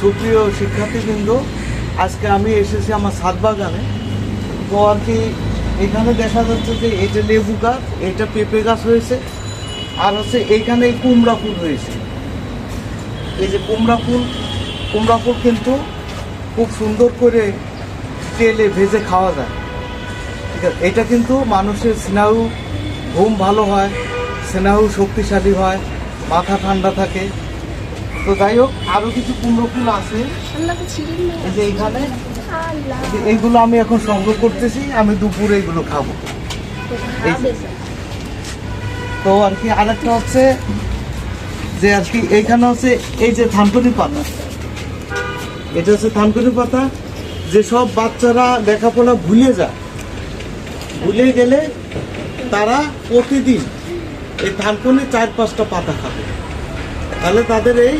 সুপ্রিয় শিক্ষার্থীবৃন্দ, আজকে আমি এসেছি আমার সাত বাগানে। তো আর কি, এখানে দেখা যাচ্ছে যে এটা লেবু গাছ, এটা পেঁপে গাছ হয়েছে, আর হচ্ছে এইখানে কুমড়া ফুল হয়েছে। এই যে কুমড়া ফুল কুমড়া ফুল কিন্তু খুব সুন্দর করে তেলে ভেজে খাওয়া যায়। ঠিক আছে, এটা কিন্তু মানুষের স্নায়ু ঘুম ভালো হয় স্নায়ু শক্তিশালী হয়, মাথা ঠান্ডা থাকে। তো যাই হোক আরও কিছু কুমড়ো ফুল আছে। এই যে এইখানে। এইগুলো আমি এখন সংগ্রহ করতেছি আমি দুপুরে এগুলো খাব। তো আর কি আরেকটা হচ্ছে যে আর কি এইখানে হচ্ছে এই যে থানকুনি পাতা। এটা হচ্ছে থানকুনি পাতা যে সব বাচ্চারা লেখাপড়া ভুলে যায়। ভুলে গেলে তারা প্রতিদিন এই থানকুনি চার পাঁচটা পাতা খাবে। তাহলে তাদের এই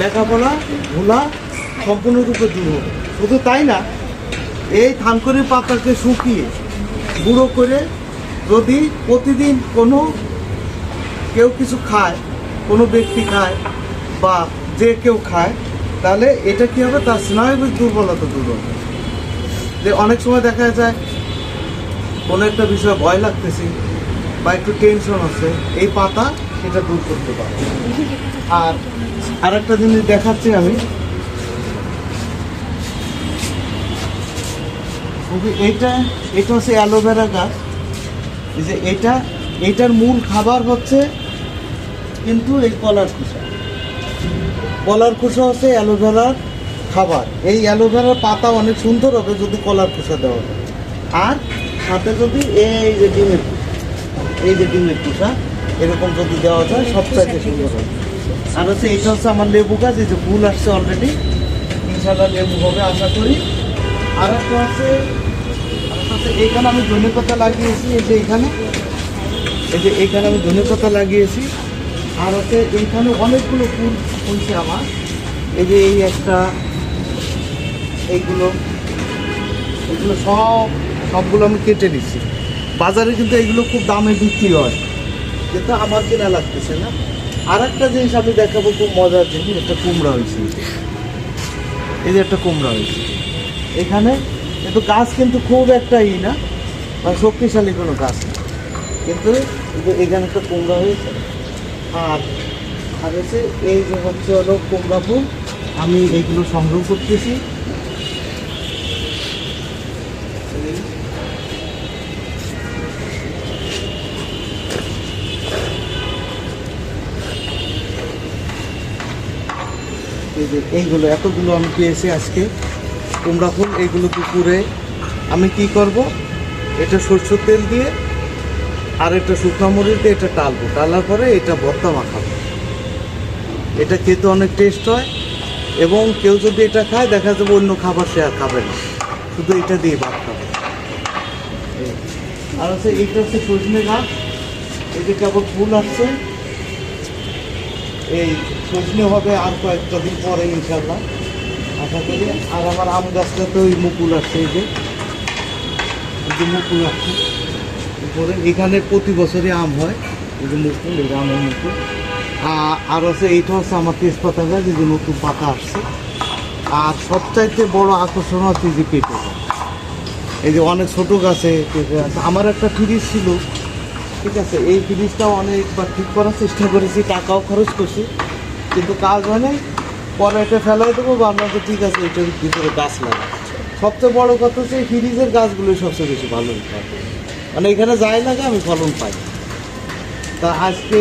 লেখাপড়া, ভোলা সম্পূর্ণরূপে দূর হবে। শুধু তাই না, এই থানকুনি পাতাকে শুকিয়ে গুঁড়ো করে যদি প্রতিদিন কোনো, কেউ কিছু খায়, কোনো ব্যক্তি খায় বা যে কেউ খায়, তাহলে এটা কি হবে? তার স্নায়বিক দুর্বলতা দূর হবে। যে অনেক সময় দেখা যায়, কোনো একটা বিষয়ে ভয় লাগতেছে বা একটু টেনশন আছে, এই পাতা সেটা দূর করতে পারে। আর আরেকটা জিনিস দেখাচ্ছি আমি। এটা এটা হচ্ছে অ্যালোভেরা গাছ। যে এটা, এটার মূল খাবার হচ্ছে কিন্তু এই কলার খোসা। কলার খোসা হচ্ছে অ্যালোভেরার খাবার। এই অ্যালোভেরার পাতা অনেক সুন্দর হবে যদি কলার খোসা দেওয়া হয়। আর সাথে যদি এই যে ডিমের এই যে ডিমের খোসা এরকম যদি দেওয়া যায় সবচাইতে সুন্দর হবে আর হচ্ছে এটা হচ্ছে আমার লেবু গাছ এই যে ফুল আসছে অলরেডি ইনশাল্লাহ লেবু হবে আশা করি। আর একটা আছে হচ্ছে এইখানে আমি ধনে পাতা লাগিয়েছি এই যে এইখানে। এই যে এইখানে আমি ধনে পাতা লাগিয়েছি। আর হচ্ছে এইখানে অনেকগুলো ফুল হয়েছে আমার। এই যে এই একটা এইগুলো এগুলো সব সবগুলো আমি কেটে দিচ্ছি বাজারে কিন্তু এগুলো খুব দামে বিক্রি হয়। কিন্তু আমার কেনা লাগতেছে না। আর একটা জিনিস আমি দেখাবো, খুব মজার জিনিস একটা কুমড়া হয়েছে। এই যে একটা কুমড়া হয়েছে। এখানে কিন্তু গাছ কিন্তু খুব একটা ই না বা শক্তিশালী কোনো গাছ না। কিন্তু এখানে একটা কুমড়া হয়েছে। আর আর হচ্ছে এই যে হচ্ছে হলো কুমড়া ফুল, আমি এইগুলো সংগ্রহ করতেছি। এই যে এইগুলো, এতগুলো আমি পেয়েছি আজকে। কুমড়া ফুল এইগুলো দুপুরে আমি কি করব? এটা সরষের তেল দিয়ে, আর একটা শুকনো মরিচ দিয়ে এটা টালবো। টালার পরে এটা ভর্তা মাখাবো। এটা খেতে অনেক টেস্ট হয়। এবং কেউ যদি এটা খায়, দেখা যাবে অন্য খাবার সে আর খাবে না। শুধু এটা দিয়ে ভাত খাবে। আর হচ্ছে এইটা হচ্ছে সজনে গাছ। এদিকে আবার ফুল আসছে এই সজনে হবে আর কয়েকটা দিন পরে ইনশাল্লাহ আশা করি। আর আমার আম গাছটাতে ওই মুকুল আসছে এই যে। মুকুল আসছে। উপরে এখানে প্রতি বছরই আম হয়। এই যে মুকুল, এই যে আমের মুকুল। আর হচ্ছে এইটা হচ্ছে আমার তেজপাতা গাছ, এই যে নতুন পাতা আসছে। আর সবচাইতে বড় আকর্ষণ হচ্ছে যে পেঁপে এই যে অনেক ছোট গাছে পেঁপে আছে। আমার একটা ফ্রিজ ছিল। ঠিক আছে, এই ফ্রিজটাও অনেকবার ঠিক করার চেষ্টা করেছি, টাকাও খরচ করছি। কিন্তু কাজ হয় নাই, পরে এটা ফেলাই দেবো বা আমরা তো ঠিক আছে, এটার ভিতরে গাছ লাগে সবচেয়ে বড় কথা হচ্ছে ফিরিজের গাছগুলো সবচেয়ে বেশি ভালো মানে এখানে যাই লাগে আমি ফলন পাই। তা আজকে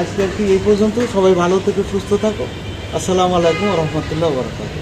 আজকে আর কি এই পর্যন্ত সবাই ভালো থেকে, সুস্থ থাকো। আসসালামু আলাইকুম রহমতুল্লাহ বরকাত